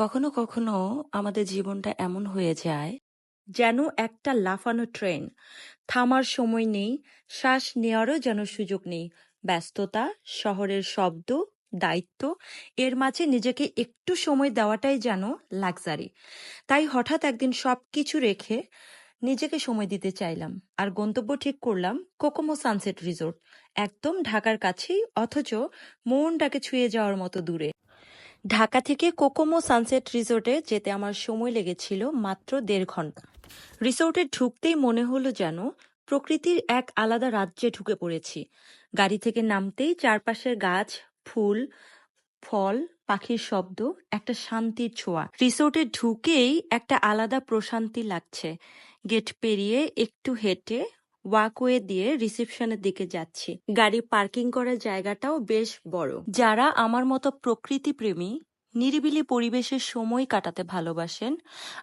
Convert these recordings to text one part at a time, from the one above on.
কখনো কখনো আমাদের জীবনটা এমন হয়ে যায় যেন একটা লাফানো ট্রেন। থামার সময় নেই, শ্বাস নেওয়ারও যেন সুযোগ নেই। ব্যস্ততা, শহরের শব্দ, দায়িত্ব, এর মাঝে নিজেকে একটু সময় দেওয়াটাই যেন লাক্সারি। তাই হঠাৎ একদিন সব কিছু রেখে নিজেকে সময় দিতে চাইলাম। আর গন্তব্য ঠিক করলাম কোকোমো সানসেট রিসোর্ট। একদম ঢাকার কাছেই, অথচ মনটাকে ছুঁয়ে যাওয়ার মতো দূরে। ঢাকা থেকে কোকোমো সানসেট রিসোর্টে যেতে আমার সময় লেগেছিল মাত্র দেড় ঘণ্টা। রিসোর্টে ঢুকতেই মনে হলো যেন প্রকৃতির এক আলাদা রাজ্যে ঢুকে পড়েছি। গাড়ি থেকে নামতেই চারপাশের গাছ, ফুল, ফল, পাখির শব্দ, একটা শান্তির ছোঁয়া। রিসোর্টে ঢুকেই একটা আলাদা প্রশান্তি লাগছে। গেট পেরিয়ে একটু হেঁটে ওয়াকওয়ে দিয়ে রিসেপশনের দিকে যাচ্ছি। গাড়ি পার্কিং করার জায়গাটাও বেশ বড়। যারা আমার মতো প্রকৃতি প্রেমী নিরিবিলি পরিবেশে সময় কাটাতে ভালোবাসেন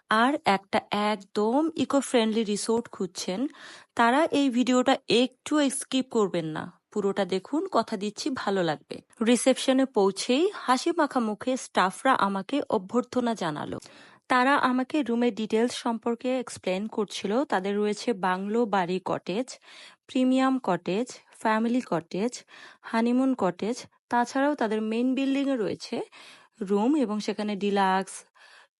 আর একটা একদম ইকো ফ্রেন্ডলি রিসোর্ট খুঁজছেন, তারা এই ভিডিওটা একটু স্কিপ করবেন না। পুরোটা দেখুন, কথা দিচ্ছি, ভালো লাগবে। রিসেপশনে পৌঁছেই হাসি মাখা মুখে স্টাফরা আমাকে অভ্যর্থনা জানালো। তারা আমাকে রুমের ডিটেলস সম্পর্কে এক্সপ্লেন করছিল। তাদের রয়েছে বাংলো বাড়ি cottage, premium cottage, family cottage, honeymoon cottage. তাছাড়াও তাদের মেন বিল্ডিংয়ে রয়েছে রুম এবং সেখানে ডিলাক্স,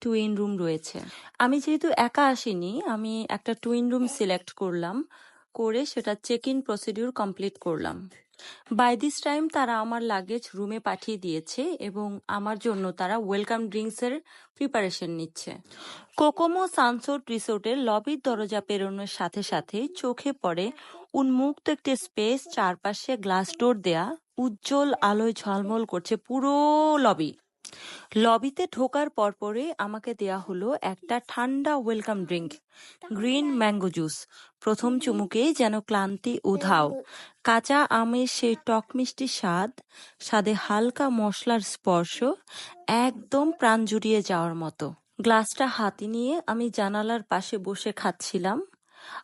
টুইন রুম রয়েছে। আমি যেহেতু একা আসিনি, আমি একটা টুইন রুম সিলেক্ট করলাম, করে সেটা চেক ইন প্রসিডিউর কমপ্লিট করলাম। বাই দিস টাইম তারা আমার লাগেজ রুমে পাঠিয়ে দিয়েছে এবং আমার জন্য তারা ওয়েলকাম ড্রিঙ্কসের প্রিপারেশন নিচ্ছে। কোকোমো সানসোট রিসোর্টের লবির দরজা পেরোনোর সাথে সাথে চোখে পড়ে উন্মুক্ত একটি স্পেস চারপাশে গ্লাস ডোর দেয়া উজ্জ্বল আলোয় ঝলমল করছে পুরো লবি লবিতে ঢোকার পরপরে আমাকে দেয়া হলো একটা ঠান্ডা welcome drink green mango juice প্রথম চুমুকেই যেন ক্লান্তি উধাও। কাঁচা আমের সেই টক মিষ্টি স্বাদ, স্বাদে হালকা মশলার স্পর্শ, একদম প্রাণ জুড়িয়ে যাওয়ার মতো। গ্লাসটা হাতে নিয়ে আমি জানালার পাশে বসে খাচ্ছিলাম,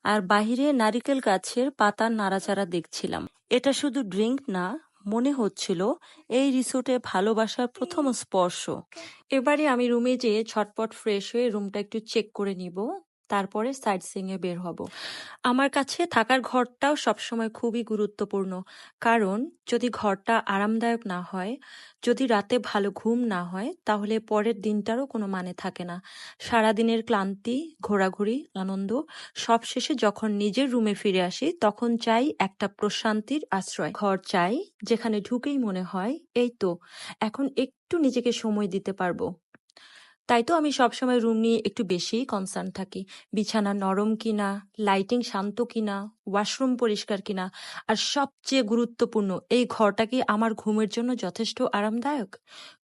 আর বাহিরে নারিকেল গাছের পাতার নাড়াচাড়া দেখছিলাম। এটা শুধু ড্রিঙ্ক না মনে হচ্ছিল এই রিসোর্টে ভালোবাসার প্রথম স্পর্শ। এবারে আমি রুমে যেয়ে ছটপট ফ্রেশ হয়ে রুমটা একটু চেক করে নিব। তারপরে সাইড সিং এ বের হব। আমার কাছে থাকার ঘরটাও সবসময় খুবই গুরুত্বপূর্ণ। কারণ, যদি ঘরটা আরামদায়ক না হয়, যদি রাতে ভালো ঘুম না হয়, তাহলে পরের দিনটারও কোনো মানে থাকে না। সারাদিনের ক্লান্তি, ঘোরাঘুরি, আনন্দ সব শেষে যখন নিজের রুমে ফিরে আসি, তখন চাই একটা প্রশান্তির আশ্রয়। ঘর চাই যেখানে ঢুকেই মনে হয়, এই তো, এখন একটু নিজেকে সময় দিতে পারব। তাই তো আমি সবসময় রুম নিয়ে একটু বেশিই কনসার্ন থাকি। বিছানা নরম কিনা লাইটিং শান্ত কিনা। ওয়াশরুম পরিষ্কার কিনা। আর সবচেয়ে গুরুত্বপূর্ণ, এই ঘরটা কি আমার ঘুমের জন্য যথেষ্ট আরামদায়ক?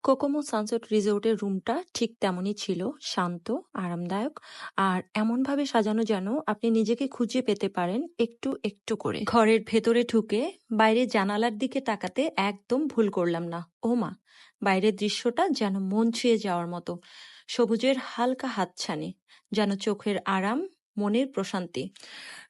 কোকোমো সানসেট রিসোর্টের রুমটা ঠিক তেমনই ছিল, শান্ত, আরামদায়ক। আর এমনভাবে সাজানো যেন আপনি নিজেকে খুঁজে পেতে পারেন একটু একটু করে। ঘরের ভেতরে ঢুকে বাইরে জানালার দিকে তাকাতে একদম ভুল করলাম না। ও মা, বাইরের দৃশ্যটা যেন মন ছুঁয়ে যাওয়ার মতো। সবুজের হালকা হাতছানি, যেন চোখের আরাম মনের প্রশান্তি।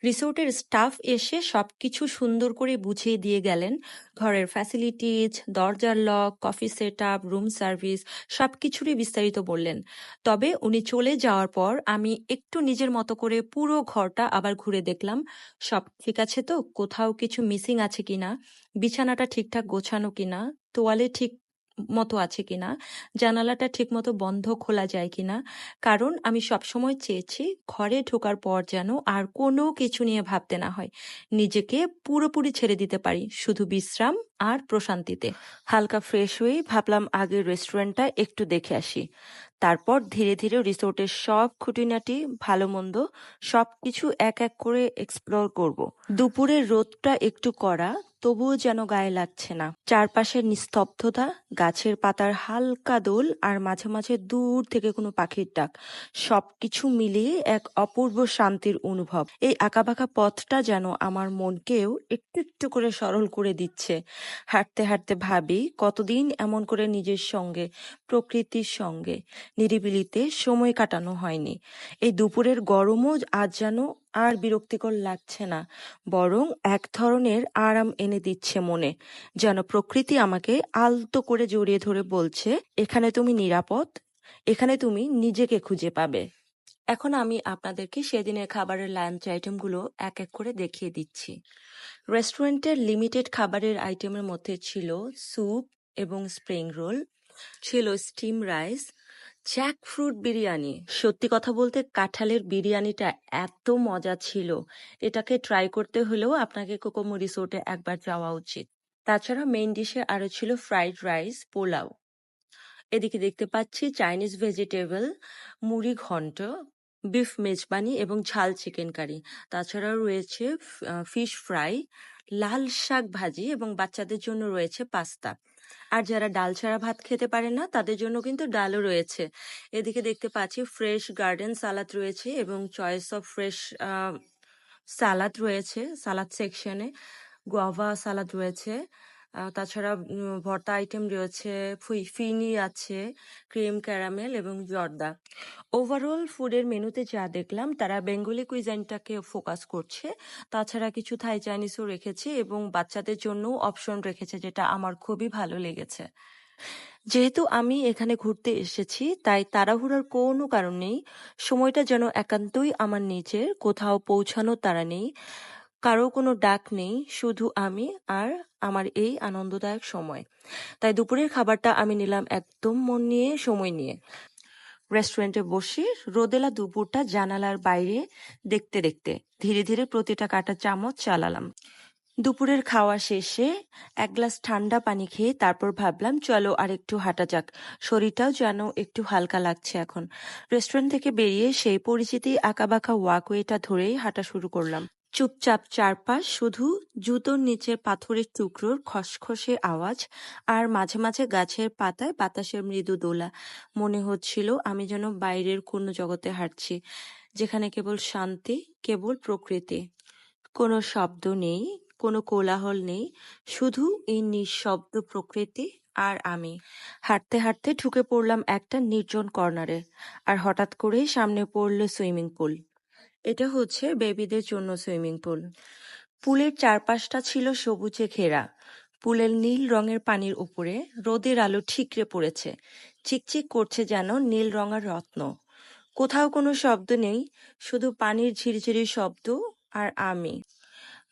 রিসোর্টের স্টাফ এসে সবকিছু সুন্দর করে বুঝিয়ে দিয়ে গেলেন। ঘরের ফ্যাসিলিটিজ দরজার lock coffee set up room service সবকিছুরই বিস্তারিত বললেন। তবে উনি চলে যাওয়ার পর আমি একটু নিজের মতো করে পুরো ঘরটা আবার ঘুরে দেখলাম। সব ঠিক আছে তো? কোথাও কিছু মিসিং আছে কিনা? বিছানাটা ঠিকঠাক গোছানো কিনা? তোয়ালে ঠিক মতো আছে কিনা, জানালাটা ঠিকমতো বন্ধ খোলা যায় কিনা, কারণ আমি সবসময় চেয়েছি ঘরে ঢোকার পর যেন আর কোনো কিছু নিয়ে ভাবতে না হয়। নিজেকে পুরোপুরি ছেড়ে দিতে পারি, শুধু বিশ্রাম আর প্রশান্তিতে। হালকা ফ্রেশ হয়ে ভাবলাম আগের রেস্টুরেন্টটা একটু দেখে আসি। তারপর ধীরে ধীরে রিসোর্টের সব খুঁটিনাটি ভালো মন্দ সবকিছু এক এক করে এক্সপ্লোর করব। দুপুরের রোদটা একটু কড়া তবুও যেন গায়ে লাগছে না। চারপাশের নিস্তব্ধতা, গাছের পাতার হালকা দোল আর মাঝে মাঝে দূর থেকে কোনো পাখির ডাক, সবকিছু মিলিয়ে এক অপূর্ব শান্তির অনুভব। এই আঁকাবাঁকা পথটা যেন আমার মনকেও একটু একটু করে সরল করে দিচ্ছে। হাঁটতে হাঁটতে ভাবি, কতদিন এমন করে নিজের সঙ্গে, প্রকৃতির সঙ্গে, নিরিবিলিতে সময় কাটানো হয়নি। এই দুপুরের গরমও আজ যেন আর বিরক্তিকর লাগছে না, বরং এক ধরনের আরাম এনে দিচ্ছে মনে। যেন প্রকৃতি আমাকে আলতো করে জড়িয়ে ধরে বলছে, এখানে তুমি নিরাপদ, এখানে তুমি নিজেকে খুঁজে পাবে। এখন আমি আপনাদেরকে সেদিনের খাবারের লাঞ্চ আইটেমগুলো এক এক করে দেখিয়ে দিচ্ছি। রেস্টুরেন্টের লিমিটেড খাবারের আইটেমের মধ্যে ছিল স্যুপ এবং স্প্রিং রোল, ছিল steam rice jackfruit biryani. সত্যি কথা বলতে কাঁঠালের বিরিয়ানিটা এত মজা ছিল। এটাকে ট্রাই করতে হলেও আপনাকে কোকোমো রিসোর্টে একবার যাওয়া উচিত। তাছাড়া মেইন ডিশে আরও ছিল ফ্রাইড রাইস পোলাও। এদিকে দেখতে পাচ্ছি চাইনিজ ভেজিটেবল মুড়ি ঘন্ট বিফ মেজবানি এবং ঝাল চিকেন কারি তাছাড়াও রয়েছে ফিশ ফ্রাই লাল শাক ভাজি এবং বাচ্চাদের জন্য রয়েছে পাস্তা। আর যারা ডাল ছাড়া ভাত খেতে পারে না, তাদের জন্য কিন্তু ডালও রয়েছে। এদিকে দেখতে পাচ্ছি ফ্রেশ গার্ডেন সালাদ রয়েছে এবং চয়েস অফ ফ্রেশ সালাদ রয়েছে, সালাদ সেকশনে। গোয়াভা সালাদ রয়েছে। তাছাড়া ভর্তা আইটেম রয়েছে ফিনি আছে, ক্রিম, ক্যারামেল এবং জর্দা। ওভারঅল ফুডের মেনুতে যা দেখলাম, তারা বেঙ্গলি কুইজাইনটাকে ফোকাস করছে। তাছাড়া কিছু থাই চাইনিজও রেখেছে এবং বাচ্চাদের জন্য অপশন রেখেছে, যেটা আমার খুবই ভালো লেগেছে। যেহেতু আমি এখানে ঘুরতে এসেছি, তাই তাড়াহুড়োর কোনো কারণ নেই। সময়টা যেন একান্তই আমার নিজের, কোথাও পৌঁছানোর তারা নেই। কারও কোনো ডাক নেই, শুধু আমি আর আমার এই আনন্দদায়ক সময়। তাই দুপুরের খাবারটা আমি নিলাম একদম মন নিয়ে, সময় নিয়ে। রেস্টুরেন্টে বসে রোদেলা দুপুরটা জানালার বাইরে দেখতে দেখতে ধীরে ধীরে প্রতিটা কাটা চামচ চালালাম। দুপুরের খাওয়া শেষে এক গ্লাস ঠান্ডা পানি খেয়ে তারপর ভাবলাম, চলো আর একটু হাঁটা যাক। শরীরটাও যেন একটু হালকা লাগছে এখন। রেস্টুরেন্ট থেকে বেরিয়ে সেই পরিচিতি আঁকাবাঁকা ওয়াকওয়েটা ধরেই হাঁটা শুরু করলাম। চুপচাপ চারপাশ শুধু জুতোর নিচের পাথরের টুকরোর খসখসে আওয়াজ আর মাঝে মাঝে গাছের পাতায় বাতাসের মৃদু দোলা। মনে হচ্ছিল আমি যেন বাইরের কোনো জগতে হাঁটছি, যেখানে কেবল শান্তি, কেবল প্রকৃতি। কোনো শব্দ নেই, কোনো কোলাহল নেই, শুধু এই নিঃশব্দ প্রকৃতি আর আমি। হাঁটতে হাঁটতে ঢুকে পড়লাম একটা নির্জন কর্নারে, আর হঠাৎ করেই সামনে পড়ল সুইমিং পুল। এটা হচ্ছে বেবিদের জন্য সুইমিং পুল। পুলের চারপাশটা ছিল সবুজে ঘেরা। পুলের নীল রঙের পানির উপরে রোদের আলো ঠিকরে পড়েছে। চিকচিক করছে যেন নীল রঙের রত্ন। কোথাও কোনো শব্দ নেই, শুধু পানির ঝিরঝিরি শব্দ আর আমি।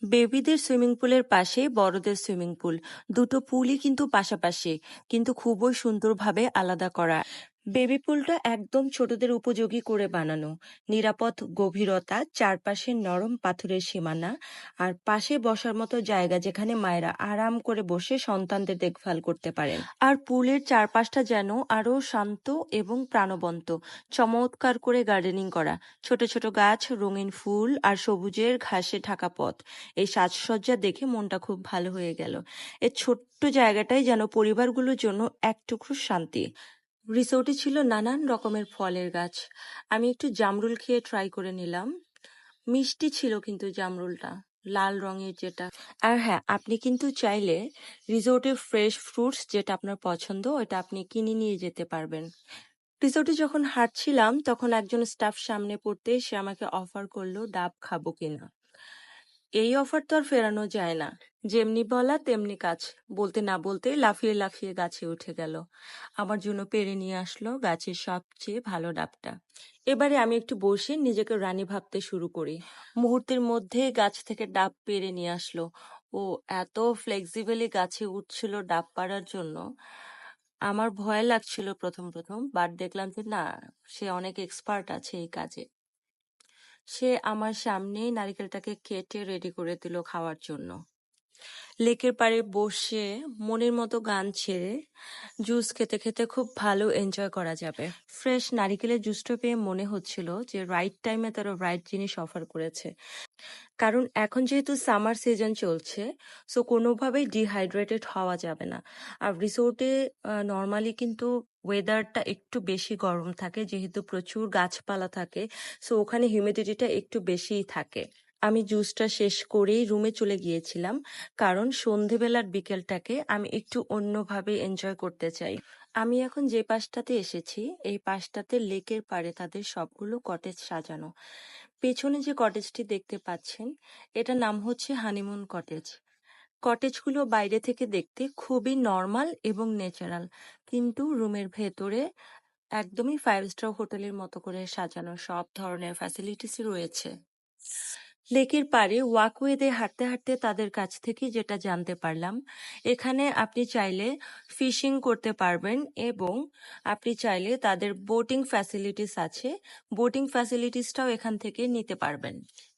বেবিদের সুইমিং পুলের পাশে বড়দের সুইমিং পুল। দুটো পুলই কিন্তু পাশাপাশি, কিন্তু খুবই সুন্দরভাবে আলাদা করা। বেবি পুলটা একদম ছোটদের উপযোগী করে বানানো। নিরাপদ গভীরতা, চারপাশে নরম পাথরের সীমানা আর পাশে বসার মতো জায়গা যেখানে মায়েরা আরাম করে বসে সন্তানদের দেখভাল করতে পারেন। আর পুলের চারপাশটা যেন আরও শান্ত এবং প্রাণবন্ত, চমৎকার করে গার্ডেনিং করা। ছোট ছোট গাছ, রঙিন ফুল আর সবুজের ঘাসে ঢাকা পথ। এই সাজসজ্জা দেখে মনটা খুব ভালো হয়ে গেল। এই ছোট্ট জায়গাটাই যেন পরিবারগুলোর জন্য এক টুকরো শান্তি। রিসোর্টে ছিল নানান রকমের ফলের গাছ। আমি একটু জামরুল খেয়ে ট্রাই করে নিলাম। মিষ্টি ছিল কিন্তু জামরুলটা, লাল রঙের যেটা। আর হ্যাঁ আপনি কিন্তু চাইলে রিসোর্টের ফ্রেশ ফ্রুটস যেটা আপনার পছন্দ ওটা আপনি কিনে নিয়ে যেতে পারবেন। রিসোর্টে যখন হাঁটছিলাম, তখন একজন স্টাফ সামনে পড়তে সে আমাকে অফার করল, ডাব খাব কিনা? এই অফার তো আর ফেরানো যায় না। যেমনি বলা, তেমনি কাজ। বলতে না বলতে লাফিয়ে লাফিয়ে গাছে উঠে গেল। আমার জন্য পেরে নিয়ে আসলো গাছের সবচেয়ে ভালো ডাবটা। এবারে আমি একটু বসে নিজেকে রানী ভাবতে শুরু করি। মুহূর্তের মধ্যে গাছ থেকে ডাব পেরে নিয়ে আসলো। ও এত ফ্লেক্সিবলি গাছে উঠছিল ডাব পাড়ার জন্য। আমার ভয় লাগছিল প্রথম প্রথম বাট দেখলাম যে না, সে অনেক এক্সপার্ট আছে এই কাজে। সে আমার সামনেই নারিকেলটাকে কেটে রেডি করে দিল খাওয়ার জন্য। লেকের পাড়ে বসে মনের মতো গান ছেড়ে জুস খেতে খেতে খুব ভালো এনজয় করা যাবে। ফ্রেশ নারিকেলের জুসটা পেয়ে মনে হচ্ছিল যে রাইট টাইমে তারা রাইট জিনিস অফার করেছে। কারণ এখন যেহেতু সামার সিজন চলছে, সো কোনোভাবেই ডিহাইড্রেটেড হওয়া যাবে না। আর রিসোর্টে নর্মালি কিন্তু ওয়েদারটা একটু বেশি গরম থাকে, যেহেতু প্রচুর গাছপালা থাকে, সো ওখানে হিউমিডিটিটা একটু বেশিই থাকে। আমি জুসটা শেষ করেই রুমে চলে গিয়েছিলাম, কারণ সন্ধেবেলার বিকেলটাকে আমি একটু অন্যভাবে এনজয় করতে চাই। আমি এখন যে পাশটাতে এসেছি, এই পাশটাতে লেকের পাড়ে তাদের সবগুলো কটেজ সাজানো। পেছনে যে কটেজটি দেখতে পাচ্ছেন এটা নাম হচ্ছে হানিমুন কটেজ কটেজগুলো বাইরে থেকে দেখতে খুবই নর্মাল এবং ন্যাচারাল কিন্তু রুমের ভেতরে একদমই ফাইভ স্টার হোটেলের মতো করে সাজানো সব ধরনের ফ্যাসিলিটিস রয়েছে। লেকের পাড়ে ওয়াকওয়ে দিয়ে হাঁটতে হাঁটতে তাদের কাছ থেকে যেটা জানতে পারলাম, এখানে আপনি চাইলে ফিশিং করতে পারবেন এবং আপনি চাইলে তাদের বোটিং ফ্যাসিলিটিস আছে, বোটিং ফ্যাসিলিটিসটাও এখান থেকে নিতে পারবেন।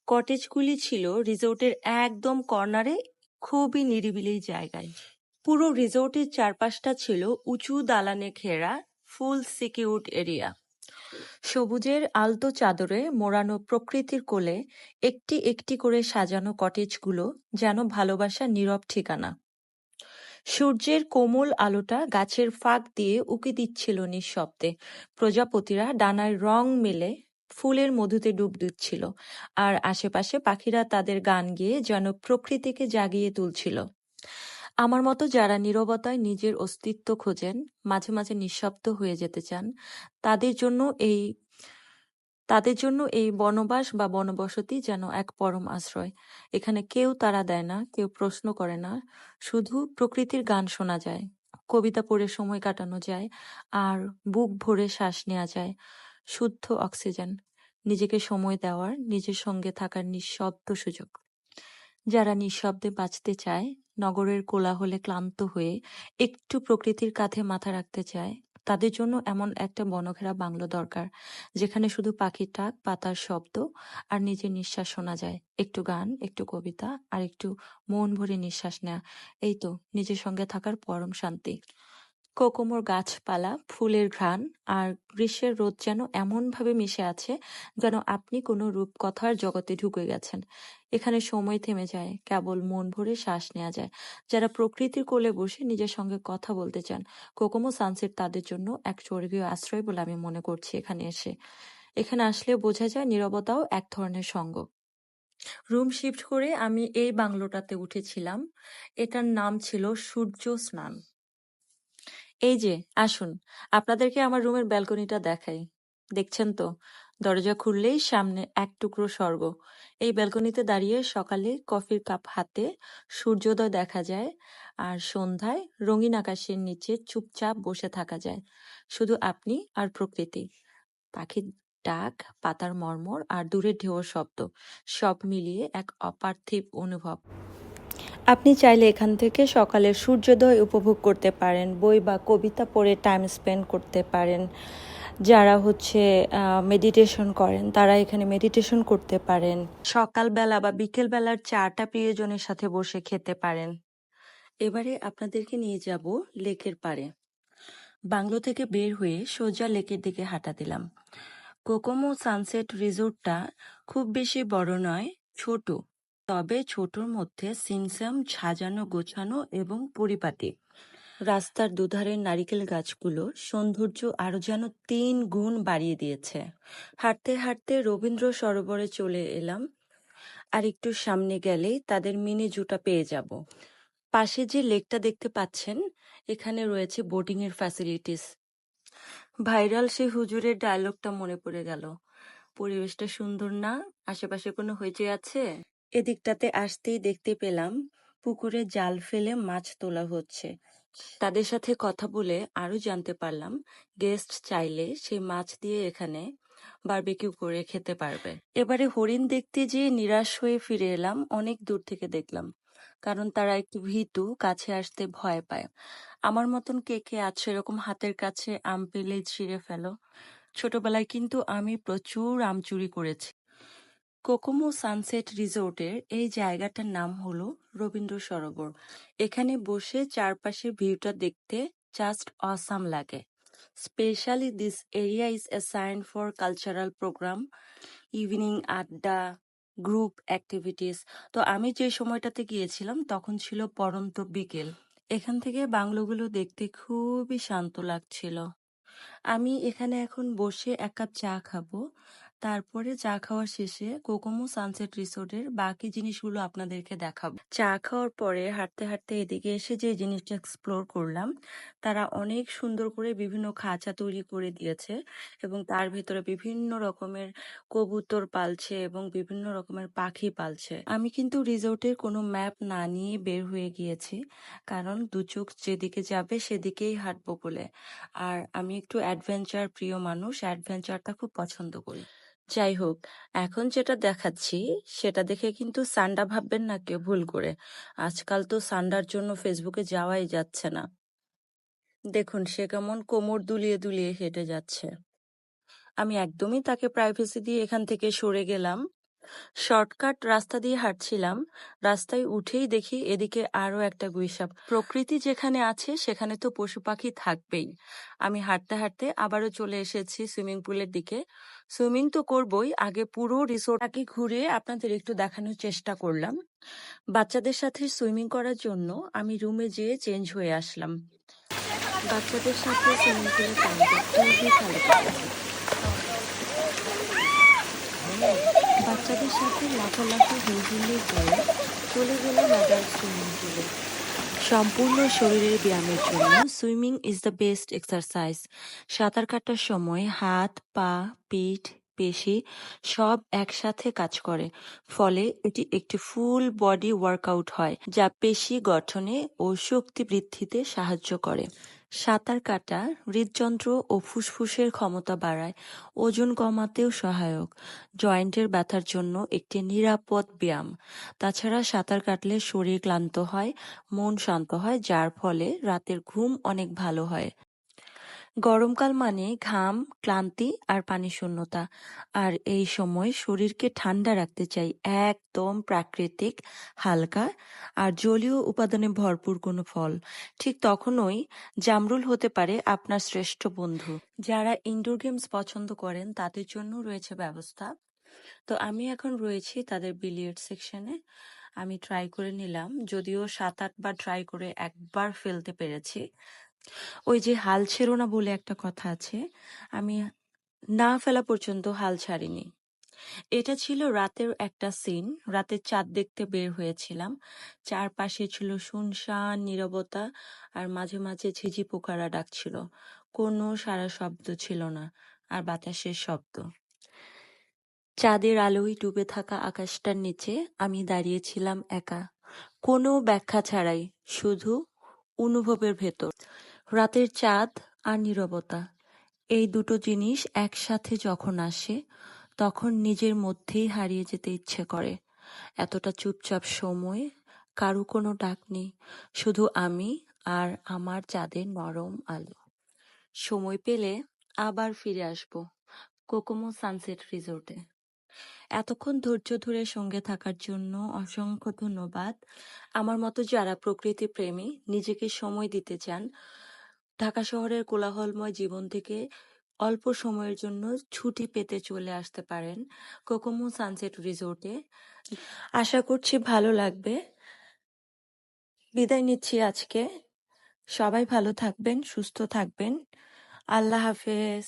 কটেজগুলি ছিল রিসোর্টের একদম কর্নারে, খুবই নিরিবিলি জায়গায়। পুরো রিসোর্টের চারপাশটা ছিল উঁচু দালানে ঘেরা, ফুল সিকিউরড এরিয়া। সবুজের আলতো চাদরে মোড়ানো প্রকৃতির কোলে একটি একটি করে সাজানো কটেজগুলো যেন ভালোবাসার নীরব ঠিকানা। সূর্যের কোমল আলোটা গাছের ফাঁক দিয়ে উকি দিচ্ছিল নিঃশব্দে। প্রজাপতিরা ডানায় রং মেলে ফুলের মধুতে ডুব দিচ্ছিল আর আশেপাশে পাখিরা তাদের গান গেয়ে যেন প্রকৃতিকে জাগিয়ে তুলছিল। আমার মতো যারা নীরবতায় নিজের অস্তিত্ব খোঁজেন, মাঝে মাঝে নিঃশব্দ হয়ে যেতে চান, তাদের জন্য এই, তাদের জন্য এই বনবাস বা বনবসতি যেন এক পরম আশ্রয়। এখানে কেউ তাড়া দেয় না, কেউ প্রশ্ন করে না, শুধু প্রকৃতির গান শোনা যায়। কবিতা পড়ে সময় কাটানো যায়, আর বুক ভরে শ্বাস নেওয়া যায়। শুদ্ধ অক্সিজেন, নিজেকে সময় দেওয়ার, নিজের সঙ্গে থাকার নিঃশব্দ সুযোগ। যারা নিঃশব্দে বাঁচতে চায় নগরের কোলাহলে ক্লান্ত হয়ে একটু প্রকৃতির কাঁধে মাথা রাখতে চায়, তাদের জন্য এমন একটা বনঘেরা বাংলো দরকার, যেখানে শুধু পাখির টাক পাতার শব্দ আর নিজের নিঃশ্বাস শোনা যায়। একটু গান, একটু কবিতা আর একটু মন ভরে নিঃশ্বাস নেয়া। এই তো, নিজের সঙ্গে থাকার পরম শান্তি। কোকোমোর গাছপালা, ফুলের ঘ্রাণ আর গ্রীষ্মের রোদ যেন এমনভাবে মিশে আছে যেন আপনি কোনো রূপকথার জগতে ঢুকে গেছেন। এখানে সময় থেমে যায়, কেবল মন ভরে শ্বাস নেওয়া যায়। যারা প্রকৃতির কোলে বসে নিজের সঙ্গে কথা বলতে চান, কোকোমো সানসেট তাদের জন্য এক স্বর্গীয় আশ্রয় বলে আমি মনে করছি এখানে এসে। এখানে আসলে বোঝা যায় নীরবতাও এক ধরনের সঙ্গ। রুম শিফট করে আমি এই বাংলোটাতে উঠেছিলাম। এটার নাম ছিল সূর্য স্নান। এই যে, আসুন, আপনাদেরকে আমার রুমের ব্যালকনিটা দেখাই। দেখছেন তো, দরজা খুললেই সামনে এক টুকরো স্বর্গ। এই ব্যালকনিতে দাঁড়িয়ে সকালে কফির কাপ হাতে সূর্যোদয় দেখা যায় আর সন্ধ্যায় রঙিন আকাশের নিচে চুপচাপ বসে থাকা যায়। শুধু আপনি আর প্রকৃতি। পাখির ডাক, পাতার মর্মর আর দূরের ঢেউর শব্দ, সব মিলিয়ে এক অপার্থিব অনুভব। আপনি চাইলে এখান থেকে সকালের সূর্যোদয় উপভোগ করতে পারেন, বই বা কবিতা পড়ে টাইম স্পেন্ড করতে পারেন। যারা হচ্ছে মেডিটেশন করেন, তারা এখানে মেডিটেশন করতে পারেন। সকালবেলা বা বিকেলবেলার চাটা প্রিয়জনের সাথে বসে খেতে পারেন। এবারে আপনাদেরকে নিয়ে যাব লেকের পাড়ে। বাংলো থেকে বের হয়ে সোজা লেকের দিকে হাঁটা দিলাম। কোকোমো সানসেট রিসোর্টটা খুব বেশি বড় নয়, ছোট। তবে ছোটর মধ্যে সিমসাম সাজানো, গোছানো এবং পরিপাটি। রাস্তার দুধারের নারিকেল গাছগুলো সৌন্দর্য আরও যেন তিন গুণ বাড়িয়ে দিয়েছে। হাঁটতে হাঁটতে রবীন্দ্র সরোবরে চলে এলাম। আর একটু সামনে গেলেই তাদের মিনি জুটা পেয়ে যাব। পাশে যে লেকটা দেখতে পাচ্ছেন, এখানে রয়েছে বোটিং এর ফ্যাসিলিটিস। ভাইরাল সে হুজুরের ডায়লগটা মনে পড়ে গেল। পরিবেশটা সুন্দর না? আশেপাশে কোনো হইচই আছে? এদিকটাতে আসতেই দেখতে পেলাম পুকুরে জাল ফেলে মাছ তোলা হচ্ছে। তাদের সাথে কথা বলে আরও জানতে পারলাম, গেস্ট চাইলে সেই মাছ দিয়ে এখানে বারবিকিউ করে খেতে পারবে। এবারে হরিণ দেখতে যেয়ে নিরাশ হয়ে ফিরে এলাম, অনেক দূর থেকে দেখলাম, কারণ তারা একটু ভীতু, কাছে আসতে ভয় পায়। আমার মতন কে কে আছে এরকম হাতের কাছে আম পেলে ছিঁড়ে ফেলো। ছোটবেলায় কিন্তু আমি প্রচুর আম চুরি করেছি। কোকোমো সানসেট রিসোর্টের এই জায়গাটার নাম হলো রবীন্দ্র সরোবর। এখানে বসে চারপাশের ভিউটা দেখতে জাস্ট অসাম লাগে। Specially this area is assigned for cultural programme evening adda group activities তো আমি যে সময়টাতে গিয়েছিলাম তখন ছিল পরন্ত বিকেল। এখান থেকে বাংলোগুলো দেখতে খুবই শান্ত লাগছিল। আমি এখানে এখন বসে এক কাপ চা খাব। তারপরে চা খাওয়ার শেষে কোকোমো সানসেট রিসোর্টের বাকি জিনিসগুলো আপনাদেরকে দেখাবো। চা খাওয়ার পরে হাঁটতে হাঁটতে এদিকে এসে যে জিনিসটা এক্সপ্লোর করলাম, তারা অনেক সুন্দর করে বিভিন্ন খাঁচা তৈরি করে দিয়েছে এবং তার ভিতরে বিভিন্ন রকমের কবুতর পালছে এবং বিভিন্ন রকমের পাখি পালছে। আমি কিন্তু রিসোর্টের কোনো ম্যাপ না নিয়ে বের হয়ে গিয়েছি, কারণ দু চোখ যেদিকে যাবে সেদিকেই হাঁটবো বলে। আর আমি একটু অ্যাডভেঞ্চার প্রিয় মানুষ অ্যাডভেঞ্চারটা খুব পছন্দ করি। যাই হোক, এখন যেটা দেখাচ্ছি, সেটা দেখে কিন্তু সান্ডা ভাববেন না কেউ ভুল করে। আজকাল তো সান্ডার জন্য ফেসবুকে যাওয়াই যাচ্ছে না। দেখুন, সে কেমন কোমর দুলিয়ে দুলিয়ে হেঁটে যাচ্ছে। আমি একদমই তাকে প্রাইভেসি দিয়ে এখান থেকে সরে গেলাম। শর্টকাট রাস্তা দিয়ে হাঁটছিলাম। রাস্তায় উঠেই দেখি এদিকে আরও একটা গুইসাপ। প্রকৃতি যেখানে আছে, সেখানে তো পশু পাখি থাকবেই। আমি হাঁটতে হাঁটতে আবারও চলে এসেছি সুইমিং পুলের দিকে। সুইমিং তো করবই, আগে পুরো রিসোর্টটাকে ঘুরে আপনাদের একটু দেখানোর চেষ্টা করলাম। বাচ্চাদের সাথে সুইমিং করার জন্য আমি রুমে যেয়ে চেঞ্জ হয়ে আসলাম। বাচ্চাদের সাথে সুইমিং কেটেছে বাচ্চাদের সাথে লাফালাফি হইহুল্লি করে চলে গেলাম আবার সুইমিং পুলে সম্পূর্ণ শরীরের ব্যায়ামের জন্য swimming is the best exercise সাঁতার কাটার সময় হাত, পা, পিঠ, পেশি সব একসাথে কাজ করে, ফলে এটি একটি ফুল বডি ওয়ার্কআউট হয়, যা পেশি গঠনে ও শক্তি বৃদ্ধিতে সাহায্য করে। সাঁতার কাটা হৃদযন্ত্র ও ফুসফুসের ক্ষমতা বাড়ায়, ওজন কমাতেও সহায়ক। জয়েন্টের ব্যথার জন্য একটি নিরাপদ ব্যায়াম। তাছাড়া সাঁতার কাটলে শরীর ক্লান্ত হয়, মন শান্ত হয়, যার ফলে রাতের ঘুম অনেক ভালো হয়। গরমকাল মানে ঘাম, ক্লান্তি আর পানি শূন্যতা। আর এই সময় শরীরকে ঠান্ডা রাখতে চাই একদম প্রাকৃতিক, হালকা আর জলীয় উপাদানে ভরপুর কোনো ফল। ঠিক তখনই জামরুল হতে পারে আপনার শ্রেষ্ঠ বন্ধু। যারা ইনডোর গেমস পছন্দ করেন, তাদের জন্য রয়েছে ব্যবস্থা। তো আমি এখন রয়েছি তাদের বিলিয়ার্ড সেকশনে আমি ট্রাই করে নিলাম। যদিও সাত আটবার ট্রাই করে একবার ফেলতে পেরেছি। ওই যে হাল ছেড়ো না বলে একটা কথা আছে, আমি না ফেলা পর্যন্ত হাল ছাড়িনি। এটা ছিল রাতের একটা সিন, রাতের চাঁদ দেখতে বের হয়েছিলাম। চারপাশে ছিল শুনশান, নীরবতা আর মাঝে মাঝে ঝিঝি পোকারা ডাকছিল। কোনো সারা শব্দ ছিল না, আর বাতাসের শব্দ। চাঁদের আলোয় ডুবে থাকা আকাশটার নিচে আমি দাঁড়িয়েছিলাম একা। কোনো ব্যাখ্যা ছাড়াই, শুধু অনুভবের ভেতর। রাতের চাঁদ আর নীরবতা। এই দুটো জিনিস একসাথে যখন আসে, তখন নিজের মধ্যেই হারিয়ে যেতে ইচ্ছে করে। এতটা চুপচাপ সময়, কারও কোনো ডাক নেই, শুধু আমি আর আমার চাঁদের নরম আলো। সময় পেলে আবার ফিরে আসব, কোকোমো সানসেট রিসোর্টে। এতক্ষণ ধৈর্য ধরে সঙ্গে থাকার জন্য অসংখ্য ধন্যবাদ। আমার মতো যারা প্রকৃতি প্রেমী, নিজেকে সময় দিতে চান ঢাকা শহরের কোলাহলময় জীবন থেকে অল্প সময়ের জন্য ছুটি পেতে চলে আসতে পারেন কোকোমো সানসেট রিসোর্টে। আশা করছি ভালো লাগবে। বিদায় নিচ্ছি আজকে। সবাই ভালো থাকবেন, সুস্থ থাকবেন। আল্লাহ হাফেজ।